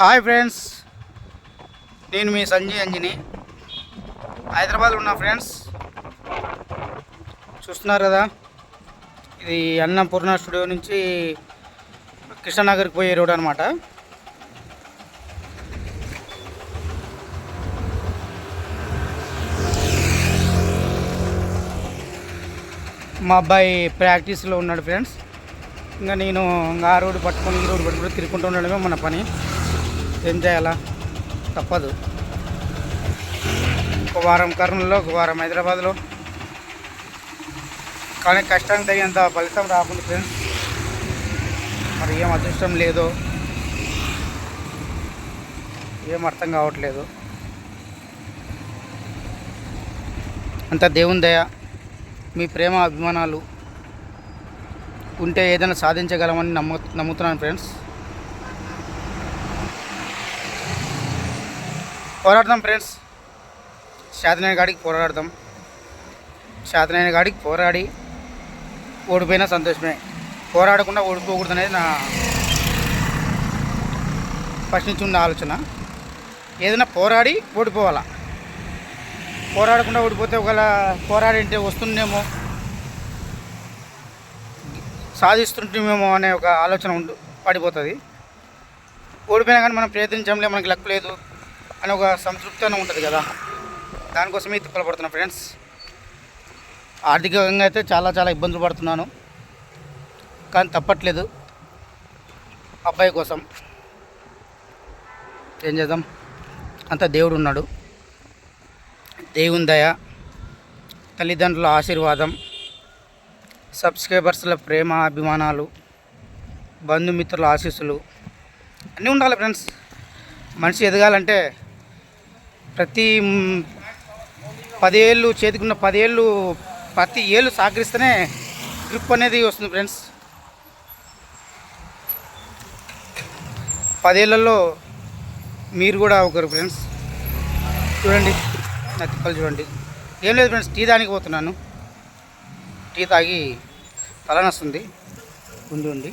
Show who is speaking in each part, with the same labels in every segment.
Speaker 1: Hi friends నేను మీ సంజయ్ అంజని. హైదరాబాద్లో ఉన్న ఫ్రెండ్స్ చూస్తున్నారు కదా? ఇది అన్నపూర్ణ స్టూడియో నుంచి కృష్ణనగర్కి పోయే రోడ్ అనమాట మా అబ్బాయి ప్రాక్టీస్లో ఉన్నాడు ఫ్రెండ్స్. ఇంకా నేను ఇంకా ఆ రోడ్డు పట్టుకొని ఈ రోడ్డు పట్టుకొని తిరుగుకుంటూ ఉండడమే మన పని. ఏం చేయాలా? తప్పదు. ఒక వారం కర్నూలులో ఒక వారం హైదరాబాద్లో. కానీ కష్టానికి తగినంత ఫలితం రాకుండా ఫ్రెండ్స్ మరి ఏం అదృష్టం లేదో ఏం అర్థం కావట్లేదు. అంత దేవుని దయ మీ ప్రేమ అభిమానాలు ఉంటే ఏదైనా సాధించగలమని నమ్ము నమ్ముతున్నాను ఫ్రెండ్స్. పోరాడదాం ఫ్రెండ్స్. శాతనైన గాడికి పోరాడదాం. శాతనైన గాడికి పోరాడి ఓడిపోయినా సంతోషమే. పోరాడకుండా ఓడిపోకూడదు అనేది నా ఫస్ట్ నుంచి ఉన్న ఆలోచన. ఏదైనా పోరాడి ఓడిపోవాలా? పోరాడకుండా ఓడిపోతే ఒకవేళ పోరాడింటే వస్తుందేమో? సాధిస్తుంటేమేమో అనే ఒక ఆలోచన ఉండు పడిపోతుంది. ఓడిపోయినా కానీ మనం ప్రయత్నించంలే మనకి లక్ లేదు. అని ఒక సంతృప్తి అని ఉంటుంది కదా. దానికోసమే తిప్పలు పడుతున్నా ఫ్రెండ్స్. ఆర్థికంగా అయితే చాలా చాలా ఇబ్బందులు పడుతున్నాను. కానీ తప్పట్లేదు. అబ్బాయి కోసం. ఏం చేద్దాం? అంత దేవుడు ఉన్నాడు. దేవుని దయ తల్లిదండ్రుల ఆశీర్వాదం సబ్స్క్రైబర్స్ల ప్రేమ అభిమానాలు బంధుమిత్రుల ఆశీస్సులు అన్నీ ఉండాలి ఫ్రెండ్స్. మనిషి ఎదగాలంటే ప్రతి పదేళ్ళు చేతికున్న పదేళ్ళు ప్రతి ఏళ్ళు సహకరిస్తేనే గ్రిప్ అనేది వస్తుంది ఫ్రెండ్స్. పదేళ్ళలో మీరు కూడా ఒకరు ఫ్రెండ్స్. చూడండి నా తిప్పలు చూడండి. ఏం లేదు ఫ్రెండ్స్ టీ దానికి పోతున్నాను. టీ తాగి తలనొస్తుంది ఉండి ఉండి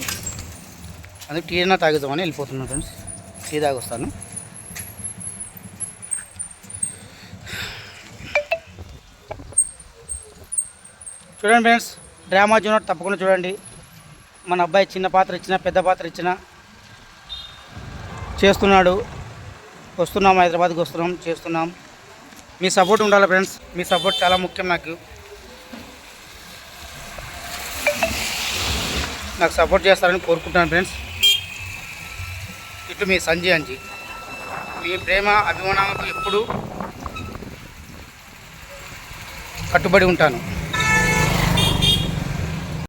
Speaker 1: అందుకే టీ అయినా తాగుదామని వెళ్ళిపోతున్నాను ఫ్రెండ్స్. టీ తాగి వస్తాను చూడండి ఫ్రెండ్స్ డ్రామా జూనియర్ తప్పకుండా చూడండి. మన అబ్బాయి చిన్న పాత్ర ఇచ్చిన పెద్ద పాత్ర ఇచ్చిన చేస్తున్నాడు. వస్తున్నాం హైదరాబాద్కి వస్తున్నాం చేస్తున్నాం. మీ సపోర్ట్ ఉండాలి ఫ్రెండ్స్ మీ సపోర్ట్ చాలా ముఖ్యం నాకు. నాకు సపోర్ట్ చేస్తారని కోరుకుంటాను ఫ్రెండ్స్ ఇటు మీ సంజయ్ అంజీ. మీ ప్రేమ అభిమానాలకు ఎప్పుడు కట్టుబడి ఉంటాను.